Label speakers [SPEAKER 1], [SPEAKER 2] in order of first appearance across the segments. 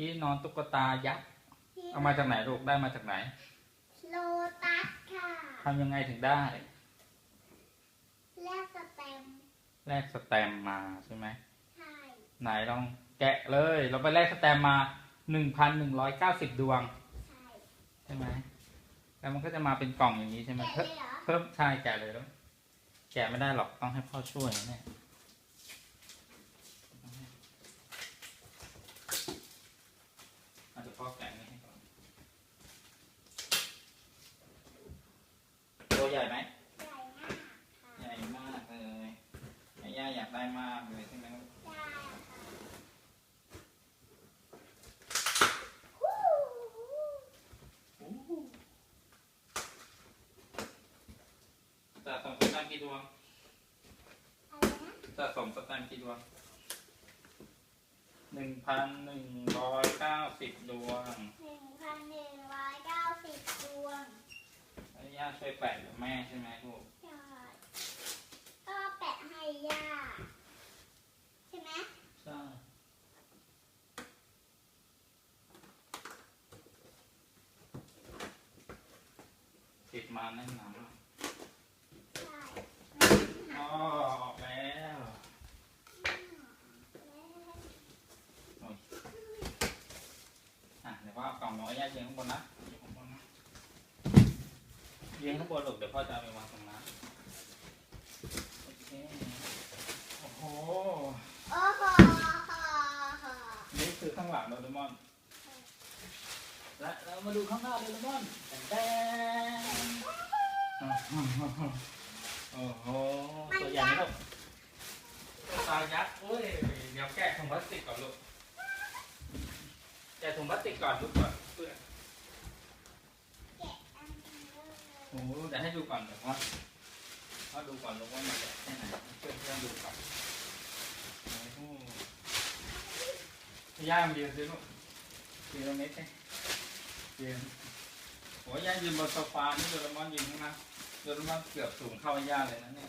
[SPEAKER 1] ที่นอนตุ๊กตายักษ์
[SPEAKER 2] ที่
[SPEAKER 1] เอามาจากไหนลูกได้มาจากไหน
[SPEAKER 2] โลตัสค่ะ
[SPEAKER 1] ทำยังไงถึงได้
[SPEAKER 2] แลกสแตมป์
[SPEAKER 1] แลกสแตมป์มาใช่ไหม
[SPEAKER 2] ใช่
[SPEAKER 1] ไหนลองแกะเลย เราไปแลกสแตมป์มาหนึ่งพันหนึ่งร้อยเก้าสิบดวง
[SPEAKER 2] ใช่
[SPEAKER 1] ใช่ไหมแล้วมันก็จะมาเป็นกล่องอย่างนี้ใช่ไหม
[SPEAKER 2] แกะ
[SPEAKER 1] เพิ่ม
[SPEAKER 2] เลยเหรอ
[SPEAKER 1] เพิ่มใช่แกะเลยแล้ว แกะไม่ได้หรอกต้องให้พ่อช่วยนะเนี่ยอาจจะพ่อแกะนี่ให้ก่อนตัว ใหญ่ไหม
[SPEAKER 2] ใหญ่มากค่ะ
[SPEAKER 1] ใหญ่มากเลยแม่ย่าอยากได้มากเลยใช่ไหมลูก
[SPEAKER 2] ใช่ค่ะฮู้
[SPEAKER 1] โอ้โหสะสมสแตมป์กี่ดวง
[SPEAKER 2] อะไรนะ
[SPEAKER 1] สะสมสแตมป์กี่ดวงหนึ่งพันหนึ่งร้อยเก้าสิบดวง
[SPEAKER 2] หนึ่งพันหนึ่งร้อยเก้าสิบดวง
[SPEAKER 1] แม่ ย่าช่วยแปะกับแม่ใช่ไหมลูก
[SPEAKER 2] ใช่ก็แปะให้ย่า ใช่ไหม
[SPEAKER 1] ใช่ติดมาแน่นหนามาก
[SPEAKER 2] ใช่
[SPEAKER 1] อ๋อออกแล้วอะเดี๋ยวพ่อเอากล่องน้อยย่าเยียงข้างบนนะเยียงข้างบนนะ เยียงข้างบนลูกเดี๋ยวพ่อจะเอาไปวางตรงนั้นโอเคโอ้โห
[SPEAKER 2] โอ้โห
[SPEAKER 1] นี่คือข้างหลังโดเรมอน และเรามาดูข้างหน้าโดเรมอนแตนแตนโอ้โหตัวใหญ่ไหมลูกตัวตายักษ์โอ้ยเดี๋ยวแกะถุงพลาสติกก่อนลูกแกะถุงพลาสติกก่อนลูกก่อนเพื่อน
[SPEAKER 2] แกะอันนี้เลย
[SPEAKER 1] โอ้โหเดี๋ยวให้ดูก่อนเดี๋ยวว่าว่าดูก่อนลูว่ามันจะแค่ไหนเพื่อนเพื่อนดูก่อนโอ้โหย่างเดียวสิลูกกิโลเมตรเนี่ยยืนโอ้ย่ายืนบนโซฟานี่โดเรมอนยืนข้างล่างโดเรมอนเกือบสูงเข้าย่าเลยนะเนี่ย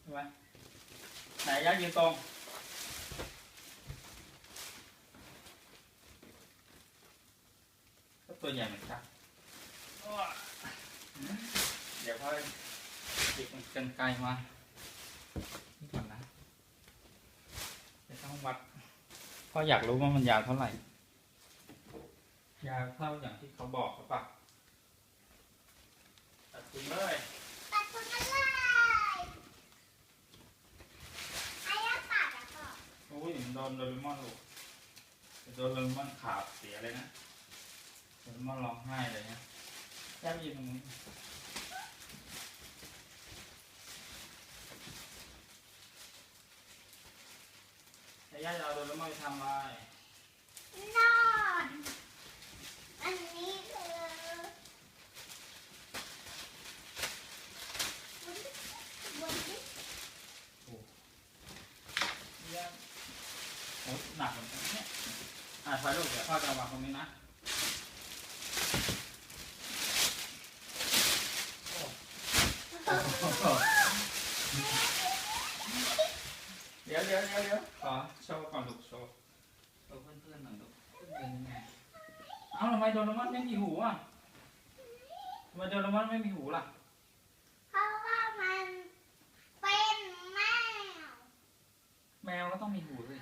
[SPEAKER 1] ใช่ไหมไหนย่ายืนตรงตัวใหญ่เหมือนกันเดี๋ยวพ่อหยิบมันกันไกลมานี่ก่อนนะจะต้องวัดพ่ออยากรู้ว่ามันยาวเท่าไหร่ ยาวเท่าอย่างที่เขาบอกหรือเปล่าตัดทิ้งเลย
[SPEAKER 2] ตัดคนกันเลยไอ้ยักษ์ตัดอะก็
[SPEAKER 1] โอ้ยโดนโดเรมอนลูกโดนโดเรมอนขาดเสียเลยนะโดเรมอนร้องไห้เลยนะย่าไปยืนตรงนี้ แล้วย่าจะเอาโดเรมอนไปทำอะไร
[SPEAKER 2] นอนอันนี้คือบุญที่
[SPEAKER 1] ย่าโอ้หนักเหมือนกันเนี่ยอะถอยลูกเดี๋ยวพ่อจะวางตรงนี้นะ ยวเดี๋ยวเดี๋ยวเดี๋ยวขอโชว์ก่อนลูกโชว์โชว์เพื่อนๆหน่อยลูกเพื่อนเป็นยังไงเอ้าทำไมโดเรมอนไม่มีหูอะทำไมโดเรมอนไม่มีหูล่ะ
[SPEAKER 2] เพราะว่ามันเป็นแมว
[SPEAKER 1] แมวก็ต้องมีหูสิ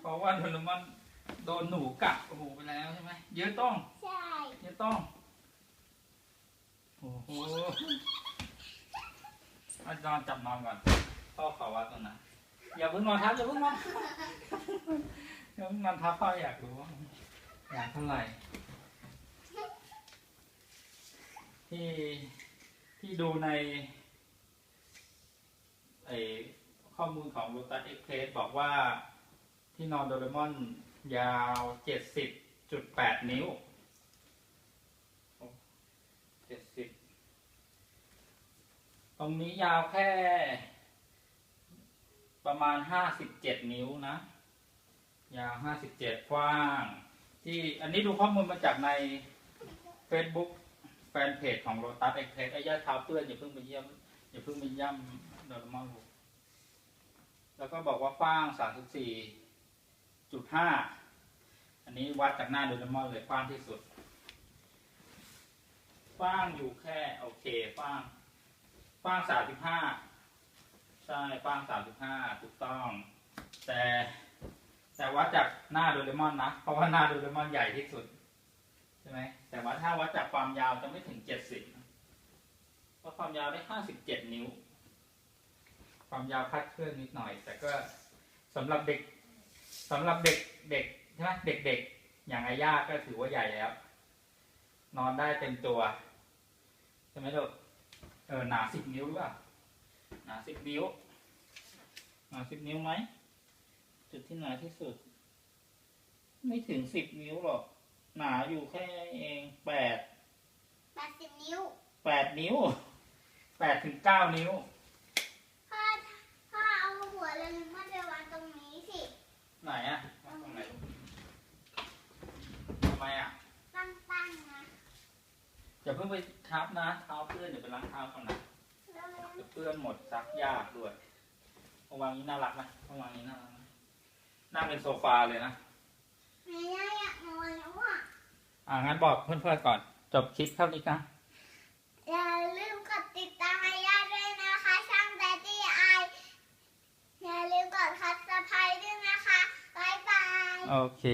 [SPEAKER 1] เพราะว่าโดเรมอนโดนหนูกัดหูไปแล้วใช่ไหมเยอะต้อง
[SPEAKER 2] ใช่
[SPEAKER 1] เยอะต้อง โอ้โหอานอนจับนอนก่อนพ่อขอวัดก่อนนะ อย่าเพิ่งนอนทับอย่าเพิ่งนอนอย่าเพิ่งนอนทับพ่ออยากรู้ว่าอยากเท่าไหร่ที่ที่ดูในไอข้อมูลของ Lotus Express บอกว่าที่นอนโดเรมอนยาว70.8นิ้ว70ตรงนี้ยาวแค่ ประมาณ57นิ้วนะ ยาว57กว้าง ที่อันนี้ดูข้อมูลมาจากใน Facebook แฟนเพจของ Lotus Express ไอ้ย่าเท้าเปื้อนอย่าเพิ่งไปเยี่ยมอย่าเพิ่งไปย่ำโดนมอนลูกแล้วก็บอกว่าฟ้าง34จุดห้าอันนี้วัดจากหน้าโดเรมอนเลยกว้างที่สุดกว้างอยู่แค่โอเคกว้างกว้างสามสิบห้า ใช่กว้างสามสิบห้าถูกต้อง แต่แต่วัดจากหน้าโดเรมอนนะ เพราะว่าหน้าโดเรมอนใหญ่ที่สุด ใช่ไหมแต่ว่าถ้าวัดจากความยาวจะไม่ถึงเจ็ดสิบเพราะความยาวได้ห้าสิบเจ็ดนิ้ว ความยาวคลาดเคลื่อนนิดหน่อย แต่ก็สำหรับเด็กสำหรับเด็กเด็กใช่ไหมเด็กๆ อย่างอาย่าก็ถือว่าใหญ่แล้ว นอนได้เต็มตัว ใช่ไหมลูกเออหนาสิบนิ้วหรือเปล่าหนาสิบนิ้ว หนาสิบนิ้วไหม จุดที่หนาที่สุด ไม่ถึงสิบนิ้วหรอก หนาอยู่แค่เองแปด
[SPEAKER 2] แปดสิบนิ้ว
[SPEAKER 1] แปดนิ้วแปดถึงเก้านิ้ว
[SPEAKER 2] พ่อพ่อเอาหัวเรือมาไปวางตรงนี้สิ
[SPEAKER 1] ไหนอะตรงไหนลูกทำไมอะ
[SPEAKER 2] ตั้งๆนะ
[SPEAKER 1] อย่าเพิ่งไปทับนะเท้าเพื่อนเดี๋ยวไปล้างเท้าก่อนนะ
[SPEAKER 2] แล้ว
[SPEAKER 1] เดี๋ยวเพื่อนหมดซักยากด้วย เอาวางนี้น่ารักไหมเอาวางนี้น่ารักไหมนั่งเป็นโซฟาเลยนะ
[SPEAKER 2] แม่ย่าอยากนอนแล้วอะ
[SPEAKER 1] อ่างั้นบอกเพื่อนๆก่อน จบคลิปเท่านี้นะ
[SPEAKER 2] อย่าลืมกดติดตามให้ย่าด้วยนะคะช่างแดดดี้ไออย่าลืมกดคัดสไครต์ด้วยนะคะบ๊ายบาย
[SPEAKER 1] โอเค